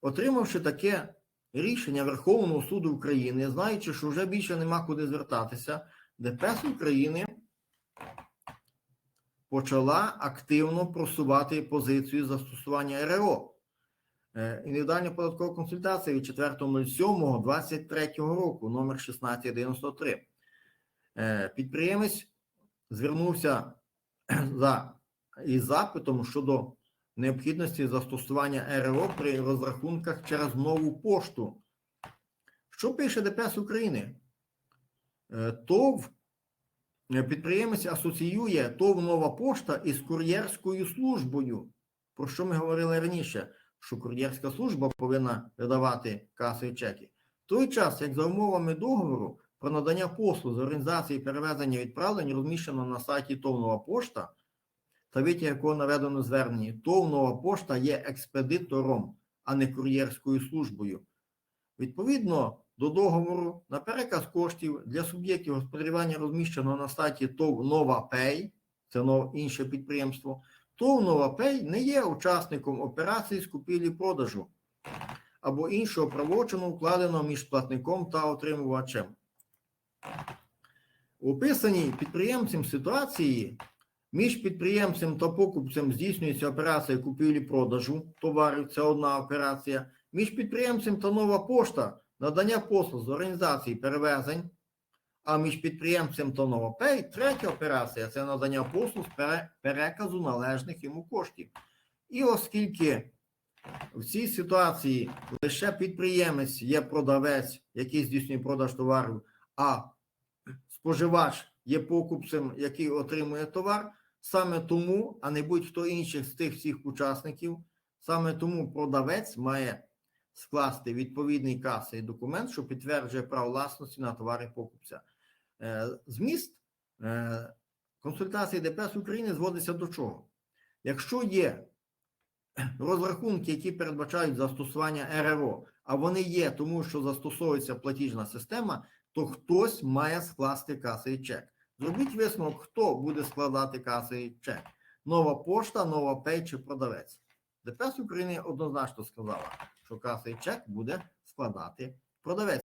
отримавши таке рішення Верховного суду України, знаючи, що вже більше нема куди звертатися, ДПС України почала активно просувати позицію застосування РРО. Е, Індивідуальна податкова консультація від 4.07.23 року, номер 1693. Е, Підприємець звернувся за із запитом щодо необхідності застосування РРО при розрахунках через нову пошту. Що пише ДПС України? Е, ТОВ е, підприємець асоціює ТОВ нова пошта із кур'єрською службою. Про що ми говорили раніше? Що кур'єрська служба повинна видавати касові чеки. В той час, як за умовами договору про надання послуг з організації перевезення відправлень розміщено на сайті ТОВ нова пошта, та витяг якого наведено зверненні, ТОВ нова пошта є експедитором, а не кур'єрською службою. Відповідно до договору на переказ коштів для суб'єктів господарювання розміщеного на сайті ТОВ Нова Пей, це інше підприємство, ТОВ Нова Пей не є учасником операції з купівлі-продажу або іншого правочину, укладеного між платником та отримувачем. У описаній підприємцем ситуації між підприємцем та покупцем здійснюється операція купівлі-продажу товарів, це одна операція. Між підприємцем та нова пошта надання послуг з організації перевезень, а між підприємцем та новопей третя операція це надання послуг з переказу належних йому коштів. І оскільки в цій ситуації лише підприємець є продавець, який здійснює продаж товарів, а споживач є покупцем, який отримує товар, саме тому, а не будь-хто інших з тих всіх учасників, саме тому продавець має скласти відповідний касовий документ, що підтверджує право власності на товари покупця. Е, Зміст е, консультації ДПС України зводиться до чого? Якщо є розрахунки, які передбачають застосування РРО, а вони є, тому що застосовується платіжна система, то хтось має скласти касовий чек. Зробіть висновок, хто буде складати касовий чек. Нова пошта, нова пей чи продавець. ДПС України однозначно сказала, що касовий чек буде складати продавець.